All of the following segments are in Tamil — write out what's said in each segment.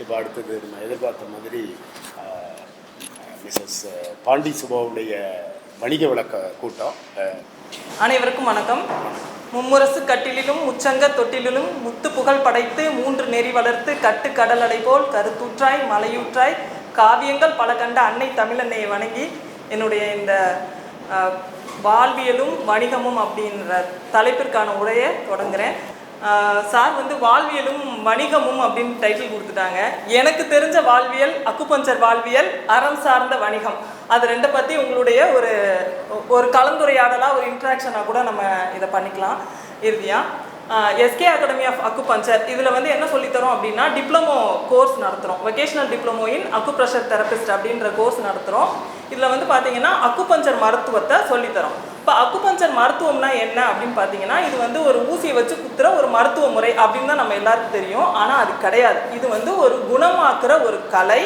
இப்போ அடுத்தது நம்ம எதிர்பார்த்த மாதிரி மிஸ்ஸஸ் பாண்டி சுபாவுடைய வணிக விளக்க கூட்டம். அனைவருக்கும் வணக்கம். மும்முரசு கட்டிலிலும் உச்சங்க தொட்டிலிலும் முத்து புகழ் படைத்து மூன்று நெறி வளர்த்து கட்டு கடலடை போல் கருத்தூற்றாய் மலையூற்றாய் காவியங்கள் பல கண்ட அன்னை தமிழன்னையை வணங்கி என்னுடைய இந்த வாழ்வியலும் வணிகமும் அப்படின்ற தலைப்பிற்கான உரையை தொடங்குறேன். சார் வந்து வாழ்வியலும் வணிகமும் அப்படின்னு டைட்டில் கொடுத்துட்டாங்க. எனக்கு தெரிஞ்ச வாழ்வியல் அக்குபஞ்சர் வாழ்வியல் அறம் சார்ந்த வணிகம். அது ரெண்டை பற்றி உங்களுடைய ஒரு ஒரு கலந்துரையாடலாக ஒரு இன்ட்ராக்ஷனாக கூட நம்ம இதை பண்ணிக்கலாம். இறுதியாக எஸ்கே அகாடமி ஆஃப் அக்குபஞ்சர் இதில் வந்து என்ன சொல்லித்தரோம் அப்படின்னா டிப்ளமோ கோர்ஸ் நடத்துகிறோம் vocational diploma in acupressure therapist அப்படின்ற கோர்ஸ் நடத்துகிறோம் இதில் வந்து பார்த்தீங்கன்னா அக்குபஞ்சர் மருத்துவத்தை சொல்லித்தரோம். இப்போ அக்குபஞ்சர் மருத்துவம்னா என்ன அப்படின்னு பார்த்தீங்கன்னா இது வந்து ஒரு ஊசியை வச்சு குத்துற ஒரு மருத்துவ முறை அப்படின்னு தான் நம்ம எல்லாருக்கும் தெரியும். ஆனால் அது கிடையாது. இது வந்து ஒரு குணமாக்குற ஒரு கலை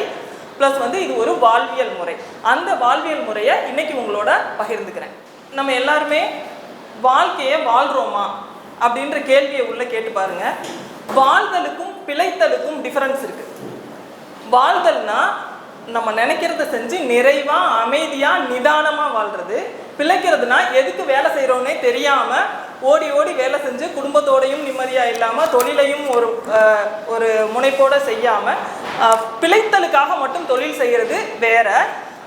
ப்ளஸ் வந்து இது ஒரு வாழ்வியல் முறை. அந்த வாழ்வியல் முறையை இன்னைக்கு உங்களோட பகிர்ந்துக்கிறேன். நம்ம எல்லாருமே வாழ்க்கையை வாழ்கிறோமா அப்படின்ற கேள்வியை உள்ள கேட்டு பாருங்க. வாழ்தலுக்கும் பிழைத்தலுக்கும் டிஃபரன்ஸ் இருக்கு. வாழ்தல்னா நம்ம நினைக்கிறத செஞ்சு நிறைவாக அமைதியாக நிதானமாக வாழ்றது பிழைக்கிறதுனா எதுக்கு வேலை செய்கிறோன்னே தெரியாமல் ஓடி ஓடி வேலை செஞ்சு குடும்பத்தோடையும் நிம்மதியாக இல்லாமல் தொழிலையும் ஒரு ஒரு முனைப்போட செய்யாமல் பிழைத்தலுக்காக மட்டும் தொழில் செய்கிறது வேற.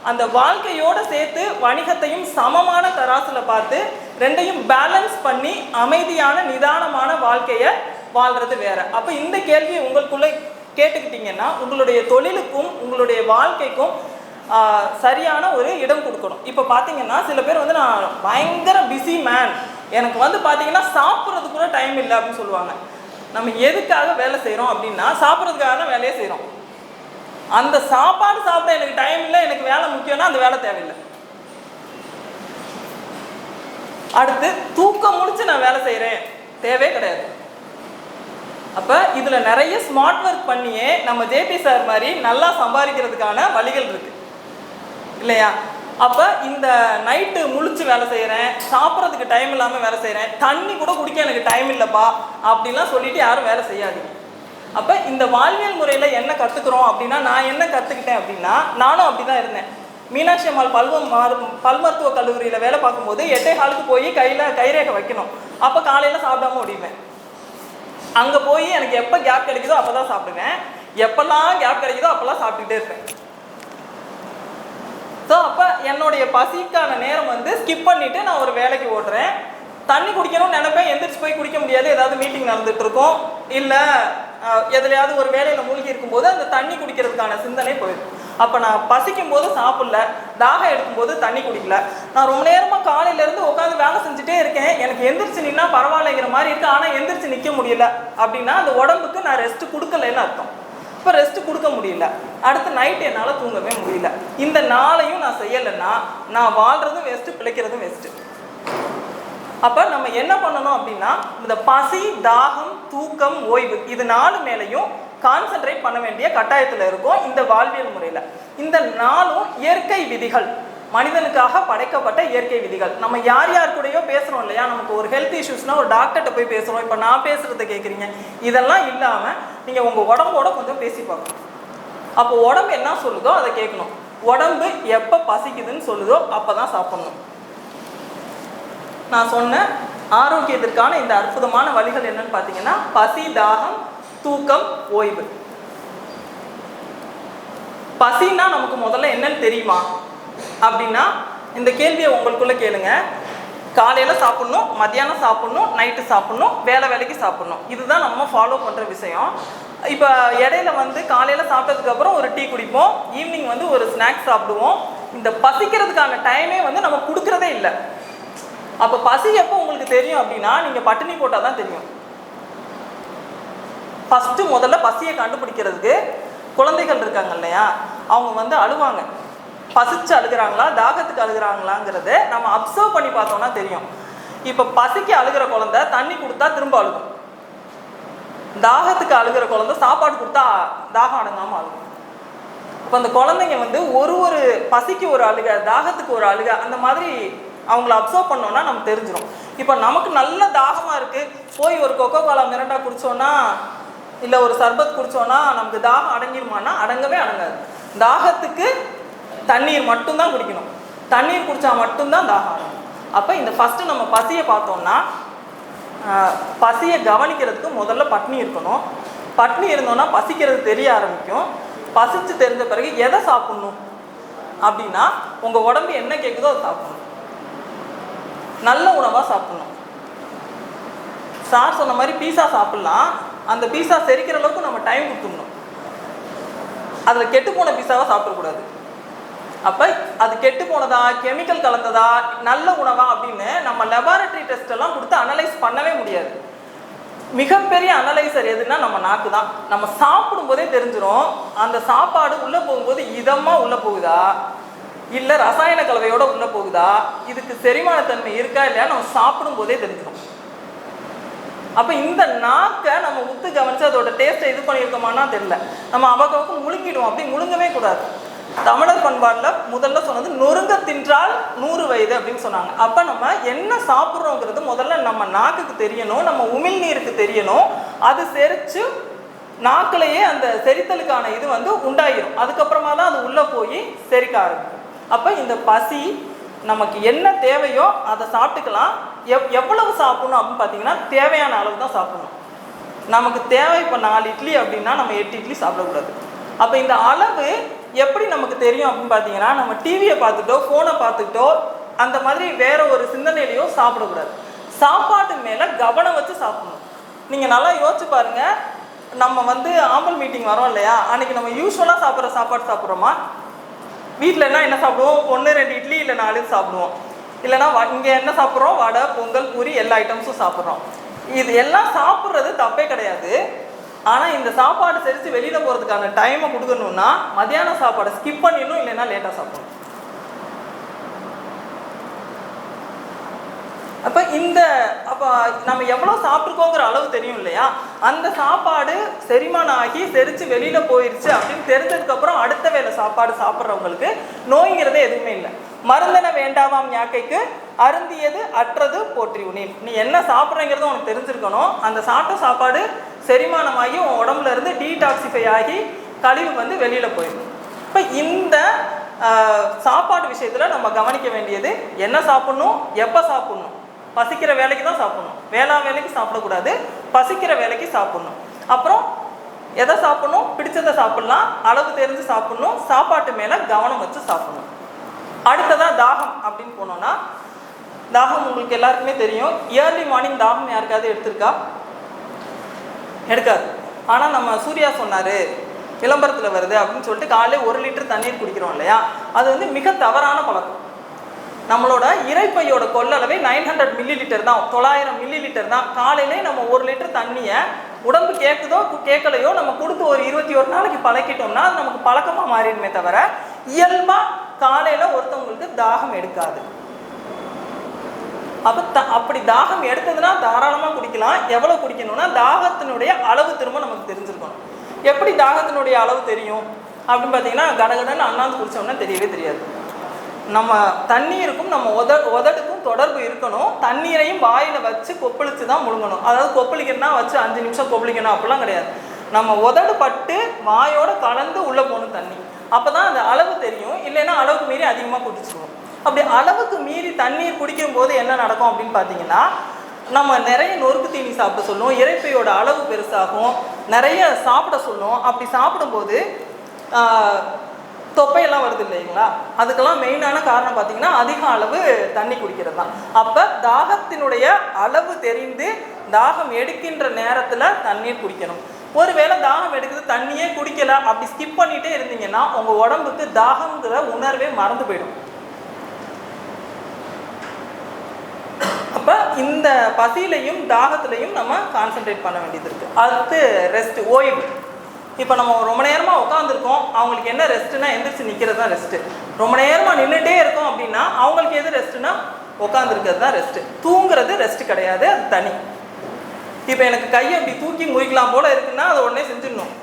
அந்த வாழ்க்கையோட சேர்த்து வணிகத்தையும் சமமான தராசில் பார்த்து ரெண்டையும் பேலன்ஸ் பண்ணி அமைதியான நிதானமான வாழ்க்கையை வாழ்கிறது வேற. அப்போ இந்த கேள்வியை உங்களுக்குள்ளே கேட்டுக்கிட்டிங்கன்னா உங்களுடைய தொழிலுக்கும் உங்களுடைய வாழ்க்கைக்கும் சரியான ஒரு இடம் கொடுக்கணும். இப்போ பார்த்தீங்கன்னா சில பேர் வந்து நான் பயங்கர பிஸி மேன் எனக்கு வந்து பார்த்தீங்கன்னா சாப்பிட்றதுக்கு கூட டைம் இல்லை அப்படின்னு சொல்லுவாங்க. நம்ம எதுக்காக வேலை செய்கிறோம் அப்படின்னா சாப்பிட்றதுக்காக தான் வேலையே செய்கிறோம் அந்த சாப்பாடு சாப்பிட எனக்கு டைம் இல்லை எனக்கு வேலை முக்கியம்னா அந்த வேலை தேவையில்லை. அடுத்து தூக்கம் முடிச்சு நான் வேலை செய்கிறேன் தேவையே கிடையாது. அப்போ இதில் நிறைய ஸ்மார்ட் ஒர்க் பண்ணியே நம்ம ஜேபி சார் மாதிரி நல்லா சம்பாதிக்கிறதுக்கான வழிகள் இருக்குது இல்லையா? அப்போ இந்த நைட்டு முழிச்சு வேலை செய்கிறேன் சாப்பிட்றதுக்கு டைம் இல்லாமல் வேலை செய்கிறேன் தண்ணி கூட குடிக்க எனக்கு டைம் இல்லைப்பா அப்படிலாம் சொல்லிட்டு யாரும் வேலை செய்யாதீங்க அப்போ இந்த வாழ்வியல் முறையில் என்ன கற்றுக்குறோம் அப்படின்னா நான் என்ன கற்றுக்கிட்டேன் அப்படின்னா நானும் அப்படி தான் இருந்தேன். மீனாட்சி அம்மாள் பல்வ பல் மருத்துவ கல்லூரியில் வேலை பார்க்கும்போது எட்டை காலுக்கு போய் கையில் கைரேகை வைக்கணும். அப்போ காலையில் சாப்பிடாம ஓடிவேன் அங்கே போய் எனக்கு எப்போ கேப் கிடைக்குதோ அப்போ தான் சாப்பிடுவேன். எப்போல்லாம் கேப் கிடைக்குதோ அப்போல்லாம் சாப்பிட்டுக்கிட்டே இருப்பேன். ஸோ அப்போ என்னுடைய பசிக்கான நேரம் வந்து ஸ்கிப் பண்ணிவிட்டு நான் ஒரு வேலைக்கு ஓடுறேன். தண்ணி குடிக்கணும்னு நினைப்பேன். எந்திரிச்சு போய் குடிக்க முடியாது. ஏதாவது மீட்டிங் நடந்துட்டு இல்லை எதுலையாவது ஒரு வேலையில் மூழ்கி இருக்கும்போது அந்த தண்ணி குடிக்கிறதுக்கான சிந்தனை போயிடும். அப்போ நான் பசிக்கும் போது சாப்பிடல. தாகம் எடுக்கும்போது தண்ணி குடிக்கல. நான் ரொம்ப நேரமாக காலையிலேருந்து உட்காந்து வேலை செஞ்சுட்டே இருக்கேன். எனக்கு எந்திரிச்சு நின்னா பரவாயில்லைங்கிற மாதிரி இருக்குது ஆனால் எந்திரிச்சு நிற்க முடியல. அப்படின்னா அந்த உடம்புக்கு நான் ரெஸ்ட் கொடுக்கலன்னு அர்த்தம். இப்போ ரெஸ்ட் கொடுக்க முடியல. அடுத்து நைட் என்னால் தூங்கவே முடியல. இந்த நாளையும் நான் செய்யலைன்னா நான் வாழ்றதும் வேஸ்ட்டு பிழைக்கிறதும் வேஸ்ட்டு அப்போ நம்ம என்ன பண்ணணும் அப்படின்னா இந்த பசி தாகம் தூக்கம் ஓய்வு இது நாலு மேலேயும் கான்சென்ட்ரேட் பண்ண வேண்டிய கட்டாயத்தில் இருக்கும் இந்த வாழ்வியல் முறையில். இந்த நாளும் இயற்கை விதிகள் மனிதனுக்காக படைக்கப்பட்ட இயற்கை விதிகள். நம்ம யார் யார் கூடயோ பேசுகிறோம் இல்லையா? நமக்கு ஒரு ஹெல்த் இஷ்யூஸ்னால் ஒரு டாக்டர்கிட்ட போய் பேசுகிறோம் இப்போ நான் பேசுகிறத கேட்குறீங்க இதெல்லாம் இல்லாமல் நீங்கள் உங்கள் உடம்போட கொஞ்சம் பேசி பார்க்கணும். அப்போ உடம்பு என்ன சொல்லுதோ அதை கேட்கணும். உடம்பு எப்போ பசிக்குதுன்னு சொல்லுதோ அப்போ தான் சாப்பிடணும். நான் சொன்ன ஆரோக்கியத்திற்கான இந்த அற்புதமான வழிகள் என்னன்னு பார்த்தீங்கன்னா பசி தாகம் தூக்கம் ஓய்வு. பசின்னா நமக்கு முதல்ல என்னன்னு தெரியுமா? அப்படின்னா இந்த கேள்வியை உங்களுக்குள்ள கேளுங்க. காலையில் சாப்பிட்ணும் மத்தியானம் சாப்பிட்ணும் நைட்டு சாப்பிட்ணும் வேலை வேலைக்கு சாப்பிட்ணும். இதுதான் நம்ம ஃபாலோ பண்ணுற விஷயம். இப்போ இடையில வந்து காலையில் சாப்பிட்டதுக்கப்புறம் ஒரு டீ குடிப்போம் ஈவினிங் வந்து ஒரு ஸ்நாக்ஸ் சாப்பிடுவோம். இந்த பசிக்கிறதுக்கான டைமே வந்து நம்ம கொடுக்குறதே இல்லை. அப்போ பசி எப்போ உங்களுக்கு தெரியும் அப்படின்னா நீங்கள் பட்டினி போட்டால் தான் தெரியும். ஃபஸ்ட்டு முதல்ல பசியை கண்டுபிடிக்கிறதுக்கு குழந்தைகள் இருக்காங்க இல்லையா? அவங்க வந்து அழுவாங்க. பசிச்சு அழுகுறாங்களா தாகத்துக்கு அழுகுறாங்களாங்கிறத நம்ம அப்சர்வ் பண்ணி பார்த்தோம்னா தெரியும். இப்போ பசிக்கு அழுகிற குழந்தை தண்ணி கொடுத்தா திரும்ப அழுகும். தாகத்துக்கு அழுகிற குழந்தை சாப்பாடு கொடுத்தா தாகம் அடங்காமல் அழுகும். இப்போ அந்த குழந்தைங்க வந்து ஒரு ஒரு பசிக்கு ஒரு அழுக தாகத்துக்கு ஒரு அழுக அந்த மாதிரி அவங்கள அப்சர்வ் பண்ணோம்னா நமக்கு தெரிஞ்சிடும் இப்போ நமக்கு நல்ல தாகமாக இருக்குது போய் ஒரு கொக்கோ கோலா மிரண்டா குடிச்சோன்னா இல்லை ஒரு சர்பத் குடிச்சோன்னா நமக்கு தாகம் அடங்கிடுமானா அடங்கவே அடங்காது. தாகத்துக்கு தண்ணீர் மட்டும்தான் குடிக்கணும். தண்ணீர் குடிச்சா மட்டும்தான் தாகம் அப்போ இந்த ஃபஸ்ட்டு நம்ம பசியை பார்த்தோம்னா பசியை கவனிக்கிறதுக்கு முதல்ல பட்னி இருக்கணும். பட்னி இருந்தோன்னா பசிக்கிறது தெரிய ஆரம்பிக்கும். பசிச்சு தெரிஞ்ச பிறகு எதை சாப்பிட்ணும்? அப்படின்னா உங்கள் உடம்பு என்ன கேட்குதோ அதை சாப்பிடணும். நல்ல உணவாக சாப்பிடணும். சார் சொன்ன மாதிரி பீஸா சாப்பிட்லாம். அந்த பீஸா செரிக்கிற அளவுக்கு நம்ம டைம் கொடுத்துடணும். அதில் கெட்டு போன பீஸாவை சாப்பிடக்கூடாது. அப்போ அது கெட்டு போனதா கெமிக்கல் கலந்ததா நல்ல உணவா அப்படின்னு நம்ம லெபார்டரி டெஸ்ட் எல்லாம் கொடுத்து அனலைஸ் பண்ணவே முடியாது. மிகப்பெரிய அனலைசர் எதுன்னா நம்ம நாக்கு தான் நம்ம சாப்பிடும்போதே தெரிஞ்சிடும் அந்த சாப்பாடு உள்ளே போகும்போது இதமாக உள்ளே போகுதா? இல்லை ரசாயன கலவையோட உள்ளே போகுதா? இதுக்கு செரிமானத்தன்மை இருக்கா இல்லையா? நம்ம சாப்பிடும்போதே தெரிஞ்சிடும் அப்போ இந்த நாக்கை நம்ம உத்து கவனிச்சு அதோட டேஸ்ட்டை இது பண்ணியிருக்கோமான்னா தெரியல. நம்ம அவகவுக்கு முழுங்கிடுவோம் அப்படி முழுங்கவே கூடாது. தமிழர் பண்பாட்டில் முதல்ல சொன்னது நொறுங்க தின்றால் நூறு வயது அப்படின்னு சொன்னாங்க. அப்போ நம்ம என்ன சாப்பிட்றோங்கிறது முதல்ல நம்ம நாக்குக்கு தெரியணும் நம்ம உமிழ்நீருக்கு தெரியணும். அது செரித்து நாக்கிலேயே அந்த செரித்தலுக்கான இது வந்து உண்டாயிரும். அதுக்கப்புறமா தான் அது உள்ளே போய் செரிக்க ஆரம்பிக்கும். அப்போ இந்த பசி நமக்கு என்ன தேவையோ அதை சாப்பிட்டுக்கலாம். எவ் எவ்வளவு சாப்பிடணும் அப்படின்னு பார்த்தீங்கன்னா தேவையான அளவு தான் சாப்பிடணும். நமக்கு தேவை இப்போ நாலு இட்லி அப்படின்னா நம்ம எட்டு இட்லி சாப்பிடக்கூடாது. அப்போ இந்த அளவு எப்படி நமக்கு தெரியும் அப்படின்னு பார்த்தீங்கன்னா நம்ம டிவியை பார்த்துட்டோ ஃபோனை பார்த்துக்கிட்டோ அந்த மாதிரி வேற ஒரு சிந்தனையிலையோ சாப்பிடக்கூடாது. சாப்பாட்டு மேலே கவனம் வச்சு சாப்பிடணும். நீங்கள் நல்லா யோசிச்சு பாருங்க. நம்ம வந்து ஆம்பல் மீட்டிங் வரோம் இல்லையா? அன்னைக்கு நம்ம யூஸ்வலாக சாப்பிட்ற சாப்பாடு சாப்பிட்றோமா? வீட்டில் என்ன சாப்பிடுவோம்? ஒன்று ரெண்டு இட்லி இல்லை நாலு சாப்பிடுவோம். இல்லைனா இங்கே என்ன சாப்பிட்றோம்? வடை பொங்கல் பூரி எல்லா ஐட்டம்ஸும் சாப்பிட்றோம். இது எல்லாம் சாப்பிட்றது தப்பே கிடையாது. ஆனால் இந்த சாப்பாடு செரித்து வெளியில் போகிறதுக்கான டைமை கொடுக்கணும்னா மதியான சாப்பாடை ஸ்கிப் பண்ணிடணும் இல்லைன்னா லேட்டாக சாப்பிடணும். அப்போ இந்த அப்போ நம்ம எவ்வளோ சாப்பிட்ருக்கோங்கிற அளவு தெரியும் இல்லையா? அந்த சாப்பாடு செரிமானம் ஆகி செரித்து வெளியில் போயிடுச்சு அப்படின்னு தெரிஞ்சதுக்கப்புறம் அடுத்த வேளை சாப்பாடு சாப்பிட்றவங்களுக்கு நோய்ங்கிறதே எதுவுமே இல்லை. மருந்தென வேண்டாவாம் யாக்கைக்கு அருந்தியது அற்றது போற்றி உனில். நீ என்ன சாப்பிட்றங்கிறது உனக்கு தெரிஞ்சிருக்கணும். அந்த சாப்பிட்ட சாப்பாடு செரிமானமாகி உன் உடம்புல இருந்து டீடாக்சிஃபை ஆகி கழிவு வந்து வெளியில் போயிடும். இப்போ இந்த சாப்பாடு விஷயத்தில் நம்ம கவனிக்க வேண்டியது என்ன சாப்பிட்ணும் எப்போ சாப்பிட்ணும்? பசிக்கிற வேலைக்கு தான் சாப்பிட்ணும். வேளா வேலைக்கு சாப்பிடக்கூடாது. பசிக்கிற வேலைக்கு சாப்பிட்ணும். அப்புறம் எதை சாப்பிட்ணும்? பிடிச்சதை சாப்பிட்லாம். அளவு தெரிஞ்சு சாப்பிட்ணும். சாப்பாட்டு மேலே கவனம் வச்சு சாப்பிட்ணும். அடுத்ததா தாகம் அப்படின்னு போனோம்னா தாகம் உங்களுக்கு எல்லாருக்குமே தெரியும். இயர்லி மார்னிங் தாகம் யாருக்காவது எடுத்திருக்கா? எடுக்காது. ஆனால் நம்ம சூர்யா சொன்னார் விளம்பரத்தில் வருது அப்படின்னு சொல்லிட்டு காலையில் ஒரு லிட்டர் தண்ணீர் குடிக்கிறோம் இல்லையா? அது வந்து மிக தவறான பழக்கம். நம்மளோட இறைப்பையோட கொள்ளளவே நைன் ஹண்ட்ரட் மில்லி லிட்டர் தான். தொள்ளாயிரம் மில்லி லிட்டர் தான். காலையிலே நம்ம ஒரு லிட்டர் தண்ணியை உடம்பு கேட்குதோ கேட்கலையோ நம்ம கொடுத்து ஒரு இருபத்தி ஒரு நாளைக்கு பழக்கிட்டோம்னா அது நமக்கு பழக்கமாக மாறிடுமே தவிர இயல்பாக காலையில் ஒருத்தவங்களுக்கு தாகம் எடுக்காது. அப்போ த அப்படி தாகம் எடுத்ததுன்னா தாராளமாக குடிக்கலாம். எவ்வளோ குடிக்கணும்னா தாகத்தினுடைய அளவு திரும்ப நமக்கு தெரிஞ்சிருக்கணும். எப்படி தாகத்தினுடைய அளவு தெரியும்? அப்படின்னு பார்த்தீங்கன்னா கடகடன்னு அண்ணாந்து குடிச்சோம்னா தெரியவே தெரியாது. நம்ம தண்ணீருக்கும் நம்ம உத உதடுக்கும் தொடர்பு இருக்கணும். தண்ணீரையும் வாயில் வச்சு கொப்பளிச்சு தான் முழுங்கணும். அதாவது கொப்பளிக்கணும்னா வச்சு அஞ்சு நிமிஷம் கொப்பளிக்கணும் அப்படிலாம் கிடையாது. நம்ம உதடு பட்டு வாயோட கலந்து உள்ளே போகணும் தண்ணி. அப்போ தான் அந்த அளவு தெரியும். இல்லைன்னா அளவுக்கு மீறி அதிகமாக குடிச்சிருவோம் அப்படி அளவுக்கு மீறி தண்ணீர் குடிக்கும் போது என்ன நடக்கும் அப்படின்னு பார்த்தீங்கன்னா நம்ம நிறைய நொறுக்கு தீனி சாப்பிட சொல்லுவோம் இறைப்பையோட அளவு பெருசாகும் நிறைய சாப்பிட சொல்லுவோம் அப்படி சாப்பிடும்போது தொப்பையெல்லாம் வருது இல்லைங்களா? அதுக்கெல்லாம் மெயினான காரணம் பார்த்தீங்கன்னா அதிக அளவு தண்ணி குடிக்கிறது தான் அப்போ தாகத்தினுடைய அளவு தெரிந்து தாகம் எடுக்கின்ற நேரத்தில் தண்ணீர் குடிக்கணும். ஒருவேளை தாகம் எடுக்குது தண்ணியே குடிக்கல அப்படி ஸ்கிப் பண்ணிட்டே இருந்தீங்கன்னா உங்கள் உடம்புக்கு தாகம்ங்கிற உணர்வே மறந்து போயிடும். அப்போ இந்த பசியிலையும் தாகத்திலையும் நம்ம கான்சென்ட்ரேட் பண்ண வேண்டியது இருக்குது அடுத்து ரெஸ்ட் ஓய்வு. இப்போ நம்ம ரொம்ப நேரமாக உட்காந்துருக்கோம் அவங்களுக்கு என்ன ரெஸ்ட்டுனா எந்திரிச்சு நிற்கிறது தான் ரெஸ்ட்டு ரொம்ப நேரமாக நின்றுட்டே இருக்கோம் அப்படின்னா அவங்களுக்கு எது ரெஸ்ட்டுனா உட்காந்துருக்கிறது தான் ரெஸ்ட்டு தூங்குறது ரெஸ்ட் கிடையாது அது தனி. இப்போ எனக்கு கையை அப்படி தூக்கி முறிக்கலாம் போல இருக்குன்னா அதை உடனே செஞ்சிடணும்.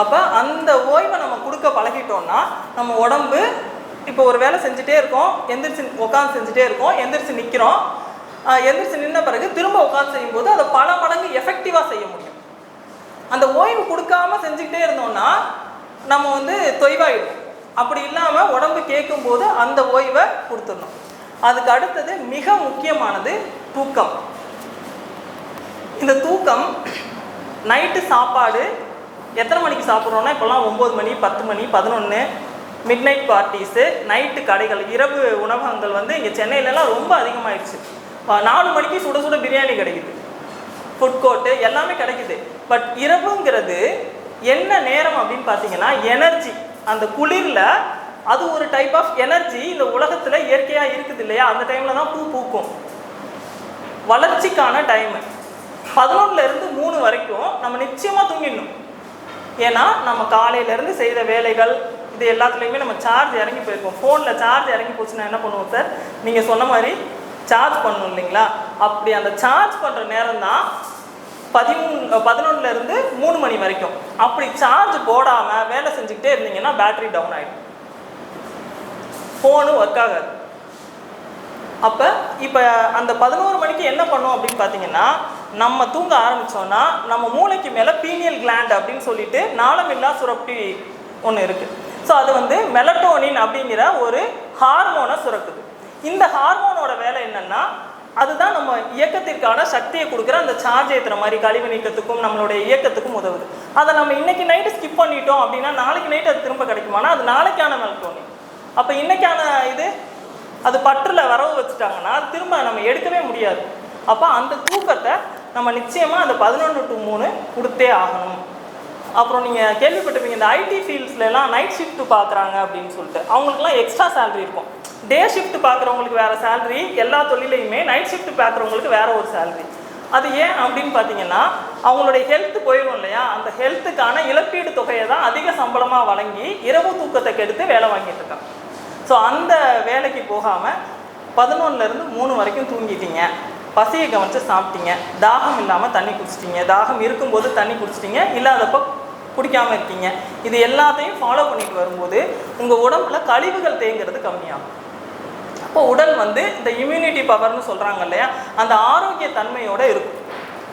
அப்போ அந்த ஓய்வை நம்ம கொடுக்க பழகிட்டோம்னா நம்ம உடம்பு இப்போ ஒரு வேலை செஞ்சுட்டே இருக்கோம் எந்திரிச்சு உட்காந்து செஞ்சுட்டே இருக்கோம் எந்திரிச்சு நிற்கிறோம் எந்திரிச்சு நின்ன பிறகு திரும்ப உட்காந்து செய்யும்போது அதை பல மடங்கு எஃபெக்டிவாக செய்ய முடியும். அந்த ஓய்வு கொடுக்காம செஞ்சுக்கிட்டே இருந்தோம்னா நம்ம வந்து தொய்வாயிடும். அப்படி இல்லாமல் உடம்பு கேட்கும்போது அந்த ஓய்வை கொடுத்துடணும். அதுக்கு அடுத்தது மிக முக்கியமானது தூக்கம். இந்த தூக்கம் நைட்டு சாப்பாடு எத்தனை மணிக்கு சாப்பிட்றோன்னா இப்போல்லாம் ஒம்பது மணி பத்து மணி பதினொன்று மிட் நைட் பார்ட்டிஸு நைட்டு கடைகள் இரவு உணவகங்கள் வந்து இங்கே சென்னையிலலாம் ரொம்ப அதிகமாயிடுச்சு. நாலு மணிக்கு சுட சுட பிரியாணி கிடைக்குது. ஃபுட் கோர்ட்டு எல்லாமே கிடைக்குது. பட் இரவுங்கிறது என்ன நேரம் அப்படின்னு பார்த்தீங்கன்னா எனர்ஜி அந்த குளிரில் அது ஒரு டைப் ஆஃப் எனர்ஜி இந்த உலகத்தில் இயற்கையாக இருக்குது இல்லையா? அந்த டைமில் தான் பூ பூக்கும். வளர்ச்சிக்கான டைமு பதினொன்றுலேருந்து மூணு வரைக்கும் நம்ம நிச்சயமாக தூங்கிடணும். ஏன்னா நம்ம காலையிலேருந்து செய்த வேலைகள் இது எல்லாத்துலேயுமே நம்ம சார்ஜ் இறங்கி போயிருக்கோம். ஃபோனில் சார்ஜ் இறங்கி போச்சுன்னா என்ன பண்ணுவோம் சார் நீங்கள் சொன்ன மாதிரி சார்ஜ் பண்ணணும் இல்லைங்களா? அப்படி அந்த சார்ஜ் பண்ணுற நேரம் தான் பதிமூணு பதினொன்றுலேருந்து மூணு மணி வரைக்கும். அப்படி சார்ஜ் போடாமல் வேலை செஞ்சுக்கிட்டே இருந்தீங்கன்னா பேட்டரி டவுன் ஆகிடும் ஃபோனு ஒர்க் ஆகாது. அப்போ இப்போ அந்த பதினோரு மணிக்கு என்ன பண்ணோம் அப்படின்னு பார்த்தீங்கன்னா நம்ம தூங்க ஆரம்பித்தோன்னா நம்ம மூளைக்கு மேலே பீனியல் கிளாண்ட் அப்படின்னு சொல்லிட்டு நாளமில்லா சுரப்பி ஒன்று இருக்குது ஸோ அது வந்து மெலட்டோனின் அப்படிங்கிற ஒரு ஹார்மோனை சுரக்குது. இந்த ஹார்மோனோட வேலை என்னென்னா அதுதான் நம்ம இயக்கத்திற்கான சக்தியை கொடுக்குற அந்த சார்ஜ் ஏற்றுற மாதிரி கழிவு நீக்கத்துக்கும் நம்மளுடைய இயக்கத்துக்கும் உதவுது. அதை நம்ம இன்னைக்கு நைட்டு ஸ்கிப் பண்ணிட்டோம் அப்படின்னா நாளைக்கு நைட்டு அது திரும்ப கிடைக்குமானா அது நாளைக்கான மெலட்டோனின் அப்போ இன்னைக்கான இது அது பற்றில் வரவு வச்சுட்டாங்கன்னா திரும்ப நம்ம எடுக்கவே முடியாது. அப்போ அந்த தூக்கத்தை நம்ம நிச்சயமாக அந்த பதினொன்று டு மூணு கொடுத்தே ஆகணும். அப்புறம் நீங்கள் கேள்விப்பட்டிருப்பீங்க இந்த ஐடி ஃபீல்ட்ஸ்லாம் நைட் ஷிஃப்ட் பார்க்குறாங்க அப்படின்னு சொல்லிட்டு. அவங்களுக்குலாம் எக்ஸ்ட்ரா சேலரி இருக்கும். டே ஷிஃப்ட் பார்க்குறவங்களுக்கு வேறு சேலரி எல்லா தொழிலையுமே நைட் ஷிஃப்ட் பார்க்குறவங்களுக்கு வேற ஒரு சேலரி அது ஏன் அப்படின்னு பார்த்தீங்கன்னா அவங்களுடைய ஹெல்த் போயிடும் இல்லையா? அந்த ஹெல்த்துக்கான இழப்பீடு தொகையை தான் அதிக சம்பளமாக வழங்கி இரவு தூக்கத்தை கெடுத்து வேலை வாங்கிட்டு இருக்காங்க. ஸோ அந்த வேலைக்கு போகாமல் பதினொன்னுலேருந்து மூணு வரைக்கும் தூங்கிட்டீங்க. பசியை கவனித்து சாப்பிட்டீங்க. தாகம் இல்லாமல் தண்ணி குடிச்சிட்டிங்க. தாகம் இருக்கும்போது தண்ணி குடிச்சிட்டிங்க. இல்லாதப்போ குடிக்காமல் இருக்கீங்க. இது எல்லாத்தையும் ஃபாலோ பண்ணிட்டு வரும்போது உங்கள் உடம்புல கழிவுகள் தேங்கிறது கம்மியாகும். அப்போ உடல் வந்து இந்த இம்யூனிட்டி பவர்னு சொல்கிறாங்க இல்லையா? அந்த ஆரோக்கிய தன்மையோடு இருக்கும்.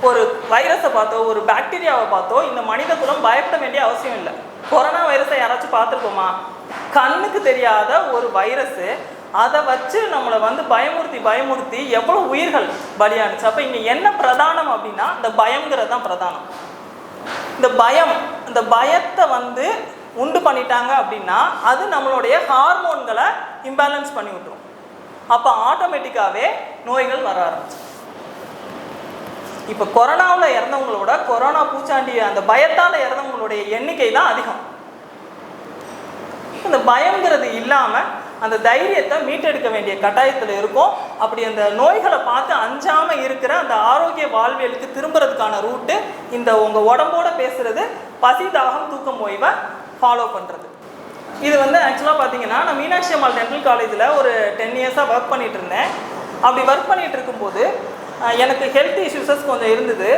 ஒரு வைரஸை பார்த்தோ ஒரு பாக்டீரியாவை பார்த்தோ இந்த மனித குலம் பயப்பட வேண்டிய அவசியம் இல்லை. கொரோனா வைரஸை யாராச்சும் பார்த்துருக்கோமா கண்ணுக்கு தெரியாத ஒரு வைரஸு அதை வச்சு நம்மளை வந்து பயமுறுத்தி பயமுறுத்தி எவ்வளோ உயிர்கள் பலியானுச்சு. அப்போ இங்கே என்ன பிரதானம் அப்படின்னா இந்த பயங்கிறது தான் பிரதானம். இந்த பயம் இந்த பயத்தை வந்து உண்டு பண்ணிட்டாங்க அப்படின்னா அது நம்மளுடைய ஹார்மோன்களை இம்பேலன்ஸ் பண்ணி விட்டுரும். அப்போ ஆட்டோமேட்டிக்காகவே நோய்கள் வர ஆரம்பிச்சு. இப்போ கொரோனாவில் இறந்தவங்களோட கொரோனா பூச்சாண்டி அந்த பயத்தால் இறந்தவங்களுடைய எண்ணிக்கை தான் அதிகம். இந்த பயங்கிறது இல்லாமல் அந்த தைரியத்தை மீட்டெடுக்க வேண்டிய கட்டாயத்தில் இருக்கும். அப்படி அந்த நோய்களை பார்த்து அஞ்சாமல் இருக்கிற அந்த ஆரோக்கிய வாழ்வியலுக்கு திரும்புறதுக்கான ரூட்டு இந்த உங்கள் உடம்போட பேசுறது பசி தாகம் தூக்கம் ஓய்வை ஃபாலோ பண்ணுறது இது வந்து ஆக்சுவலாக பார்த்தீங்கன்னா நான் மீனாட்சி அம்மாள் டென்டல் காலேஜில் ஒரு டென் இயர்ஸாக ஒர்க் பண்ணிட்டு இருந்தேன். அப்படி ஒர்க் பண்ணிட்டு இருக்கும்போது எனக்கு ஹெல்த் இஷ்யூஸஸ் கொஞ்சம் இருந்தது.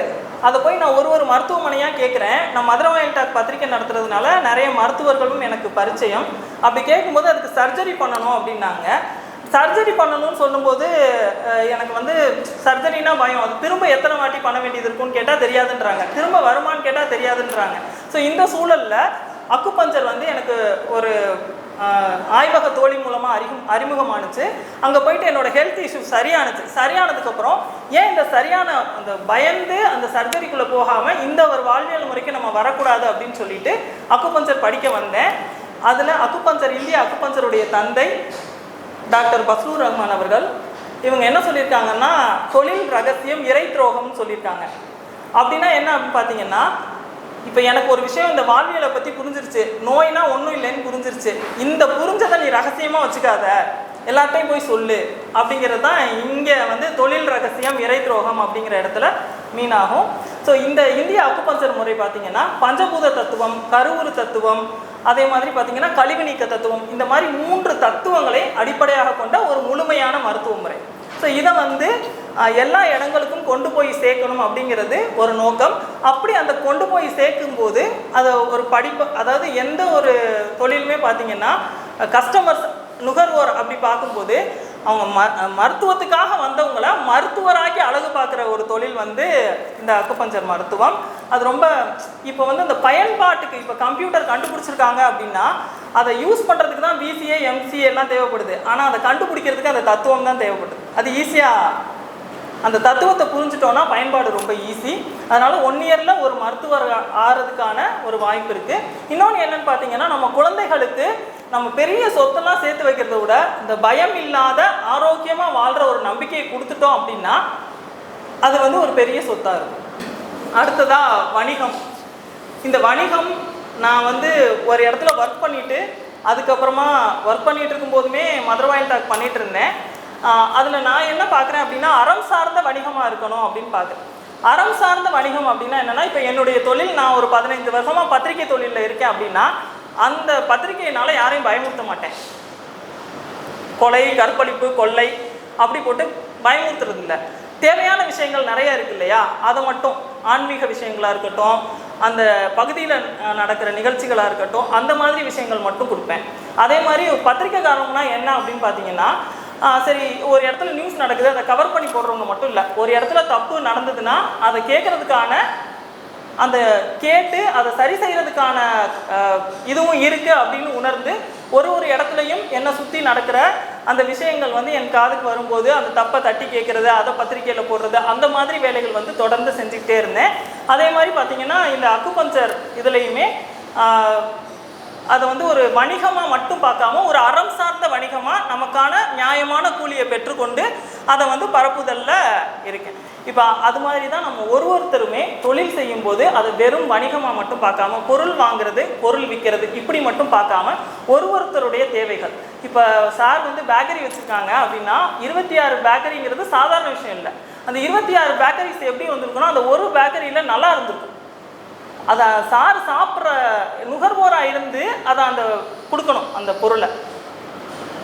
அதை போய் நான் ஒரு ஒரு மருத்துவமனையாக கேட்குறேன் நான் மதுரை டாக் பத்திரிக்கை நடத்துறதுனால நிறைய மருத்துவர்களும் எனக்கு பரிச்சயம். அப்படி கேட்கும்போது அதுக்கு சர்ஜரி பண்ணணும் அப்படின்னாங்க. சர்ஜரி பண்ணணும்னு சொல்லும்போது எனக்கு வந்து சர்ஜரினா பயம். அது திரும்ப எத்தனை வாட்டி பண்ண வேண்டியது இருக்கும்னு கேட்டால் தெரியாதுன்றாங்க. திரும்ப வருமான்னு கேட்டால் தெரியாதுன்றாங்க. ஸோ இந்த சூழலில் அக்குபஞ்சர் வந்து எனக்கு ஒரு ஆய்வக தோழி மூலமாக அறிமுகம் அறிமுகமானுச்சு. அங்கே போயிட்டு என்னோட ஹெல்த் இஷ்யூ சரியானுச்சு. சரியானதுக்கப்புறம் ஏன் இந்த சரியான அந்த பயந்து அந்த சர்ஜரிக்குள்ளே போகாமல் இந்த ஒரு வாழ்வியல் முறைக்கு நம்ம வரக்கூடாது அப்படின்னு சொல்லிட்டு அக்குபஞ்சர் படிக்க வந்தேன். அதில் அக்குபஞ்சர் இந்திய அக்குபஞ்சருடைய தந்தை டாக்டர் பஸ்ரூர் ரஹ்மான் அவர்கள் இவங்க என்ன சொல்லியிருக்காங்கன்னா தொழில் ரகசியம் இறை துரோகம்னு சொல்லியிருக்காங்க. அப்படின்னா என்ன அப்படின்னு பார்த்தீங்கன்னா இப்போ எனக்கு ஒரு விஷயம் இந்த வாழ்வியலை பற்றி புரிஞ்சிருச்சு. நோய்னா ஒன்றும் இல்லைன்னு புரிஞ்சிருச்சு. இந்த புரிஞ்சதை நீ ரகசியமாக வச்சுக்காத. எல்லாத்தையும் போய் சொல்லு. அப்படிங்கிறது தான் இங்கே வந்து தொழில் ரகசியம் இறை துரோகம் அப்படிங்கிற இடத்துல மீனாகும். ஸோ இந்த இந்திய அக்குபஞ்சர் முறை பார்த்தீங்கன்னா பஞ்சபூத தத்துவம் கருவுறு தத்துவம் அதே மாதிரி பார்த்தீங்கன்னா கழிவு நீக்க தத்துவம் இந்த மாதிரி மூன்று தத்துவங்களை அடிப்படையாக கொண்ட ஒரு முழுமையான மருத்துவ முறை. ஸோ இதை வந்து எல்லா இடங்களுக்கும் கொண்டு போய் சேர்க்கணும் அப்படிங்கிறது ஒரு நோக்கம். அப்படி அந்த கொண்டு போய் சேர்க்கும்போது அதை ஒரு படிப்பு அதாவது எந்த ஒரு தொழிலுமே பார்த்தீங்கன்னா கஸ்டமர்ஸ் நுகர்வோர் அப்படி பார்க்கும்போது அவங்க ம மருத்துவத்துக்காக வந்தவங்கள மருத்துவராக்கி அழகு பார்க்குற ஒரு தொழில் வந்து இந்த அக்குபஞ்சர் மருத்துவம். அது ரொம்ப இப்போ வந்து அந்த பயன்பாட்டுக்கு இப்போ கம்ப்யூட்டர் கண்டுபிடிச்சிருக்காங்க அப்படின்னா அதை யூஸ் பண்ணுறதுக்கு தான் பிசிஏ எம்சிஏ எல்லாம் தேவைப்படுது. ஆனால் அதை கண்டுபிடிக்கிறதுக்கு அந்த தத்துவம் தான் தேவைப்படுது. அது ஈஸியாக அந்த தத்துவத்தை புரிஞ்சுட்டோன்னா பயன்பாடு ரொம்ப ஈஸி அதனால் ஒன் இயரில் ஒரு மருத்துவர் ஆறதுக்கான ஒரு வாய்ப்பு இருக்குது இன்னொன்று என்னன்னு பார்த்தீங்கன்னா நம்ம குழந்தைகளுக்கு நம்ம பெரிய சொத்தெல்லாம் சேர்த்து வைக்கிறத விட இந்த பயம் இல்லாத ஆரோக்கியமாக வாழ்கிற ஒரு நம்பிக்கையை கொடுத்துட்டோம் அப்படின்னா அது வந்து ஒரு பெரிய சொத்தாக இருக்கும். அடுத்ததாக வணிகம். இந்த வணிகம் நான் வந்து ஒரு இடத்துல ஒர்க் பண்ணிவிட்டு அதுக்கப்புறமா ஒர்க் பண்ணிட்டு இருக்கும்போதுமே மதுரவாயில் டாக் பண்ணிகிட்டு இருந்தேன். அதில் நான் என்ன பார்க்குறேன் அப்படின்னா அறம் சார்ந்த வணிகமாக இருக்கணும் அப்படின்னு பார்க்குறேன் அறம் சார்ந்த வணிகம் அப்படின்னா என்னென்னா இப்போ என்னுடைய தொழில் நான் ஒரு பதினைந்து வருஷமாக பத்திரிகை தொழிலில் இருக்கேன் அப்படின்னா அந்த பத்திரிகையினால் யாரையும் பயமுறுத்த மாட்டேன். கொலை கற்பழிப்பு கொள்ளை அப்படி போட்டு பயமுறுத்துறது இல்லை. தேவையான விஷயங்கள் நிறைய இருக்கு இல்லையா? அதை மட்டும் ஆன்மீக விஷயங்களாக இருக்கட்டும் அந்த பகுதியில் நடக்கிற நிகழ்ச்சிகளாக இருக்கட்டும் அந்த மாதிரி விஷயங்கள் மட்டும் கொடுப்பேன். அதே மாதிரி பத்திரிக்கைக்காரங்கன்னா என்ன அப்படின்னு பார்த்தீங்கன்னா சரி ஒரு இடத்துல நியூஸ் நடக்குது அதை கவர் பண்ணி போடுறவங்க மட்டும் இல்லை. ஒரு இடத்துல தப்பு நடந்ததுன்னா அதை கேட்கறதுக்கான அந்த கேட்டு அதை சரி செய்யறதுக்கான இதுவும் இருக்குது அப்படின்னு உணர்ந்து ஒரு ஒரு இடத்துலையும் என்னை சுற்றி நடக்கிற அந்த விஷயங்கள் வந்து என் காதுக்கு வரும்போது அந்த தப்பை தட்டி கேட்குறது அதை பத்திரிக்கையில் போடுறது அந்த மாதிரி வேலைகள் வந்து தொடர்ந்து செஞ்சுக்கிட்டே இருந்தேன். அதே மாதிரி பார்த்திங்கன்னா இந்த அக்குபஞ்சர் இதுலேயுமே அதை வந்து ஒரு வணிகமாக மட்டும் பார்க்காம ஒரு அறம் சார்ந்த வணிகமாக நமக்கான நியாயமான கூலியை பெற்றுக்கொண்டு அதை வந்து பரப்புதலில் இருக்கேன் இப்போ அது மாதிரி தான் நம்ம ஒரு ஒருத்தருமே தொழில் செய்யும்போது அதை வெறும் வணிகமாக மட்டும் பார்க்காம பொருள் வாங்குறது பொருள் விற்கிறது இப்படி மட்டும் பார்க்காம ஒரு ஒருத்தருடைய தேவைகள். இப்போ சார் வந்து பேக்கரி வச்சுருக்காங்க அப்படின்னா இருபத்தி ஆறு பேக்கரிங்கிறது சாதாரண விஷயம் இல்லை. அந்த இருபத்தி ஆறு பேக்கரிஸ் எப்படி வந்திருக்குன்னா அந்த ஒரு பேக்கரியில் நல்லா இருந்திருக்கும். அதை சார் சாப்பிட்ற நுகர்வோராக இருந்து அதை அந்த கொடுக்கணும் அந்த பொருளை.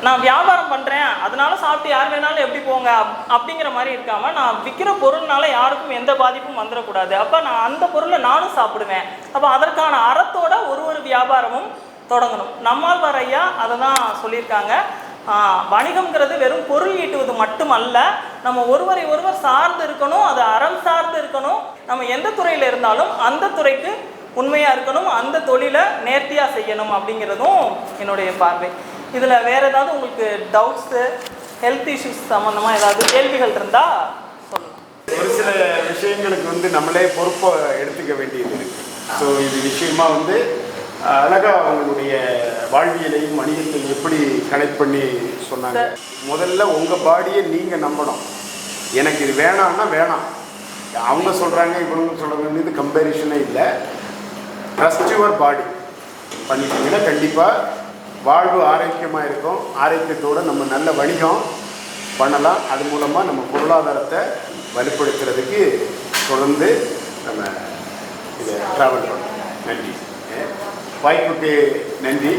நான் வியாபாரம் பண்ணுறேன் அதனால சாப்பிட்டு யார் வேணாலும் எப்படி போங்க அப்படிங்கிற மாதிரி இருக்காமல் நான் விற்கிற பொருள்னால யாருக்கும் எந்த பாதிப்பும் வந்துடக்கூடாது. அப்போ நான் அந்த பொருளை நானும் சாப்பிடுவேன். அப்போ அதற்கான அறத்தோட ஒரு ஒரு வியாபாரமும் தொடங்கணும். நம்மாழ்வார் ஐயா அதை தான் சொல்லியிருக்காங்க. வணிகம்ங்கிறது வெறும் பொருள் ஈட்டுவது மட்டுமல்ல நம்ம ஒருவரை ஒருவர் சார்ந்து இருக்கணும் அது அறம் சார்ந்து இருக்கணும். நம்ம எந்த துறையில் இருந்தாலும் அந்த துறைக்கு உண்மையாக இருக்கணும் அந்த தொழிலை நேர்த்தியாக செய்யணும் அப்படிங்கிறதும் என்னுடைய பார்வை. இதில் வேறு ஏதாவது உங்களுக்கு டவுட்ஸு ஹெல்த் இஷ்யூஸ் சம்மந்தமாக ஏதாவது கேள்விகள் இருந்தால் சொல்லலாம் ஒரு சில விஷயங்களுக்கு வந்து நம்மளே பொறுப்பை எடுத்துக்க வேண்டியது இருக்குது ஸோ இது விஷயமா வந்து அஹ், அழகா அவங்களுடைய வாழ்வியலையும் வணிகத்தையும் எப்படி கனெக்ட் பண்ணி சொன்னாங்க. முதல்ல உங்க பாடியை நீங்க நம்பணும். எனக்கு இது வேணாம்னா வேணாம். அவங்க சொல்றாங்க இவங்க சொல்றாங்க இது கம்பேரிஷனே இல்லை. ட்ரஸ்ட் யுவர் பாடி பண்ணிட்டீங்கன்னா கண்டிப்பாக வாழ்வு ஆரோக்கியமாக இருக்கும். ஆரோக்கியத்தோடு நம்ம நல்ல வணிகம் பண்ணலாம். அது மூலமாக நம்ம பொருளாதாரத்தை வலுப்படுத்துறதுக்கு தொடர்ந்து நம்ம இதை ட்ராவல் பண்ணணும். நன்றி. வாய்ப்புக்கு நன்றி.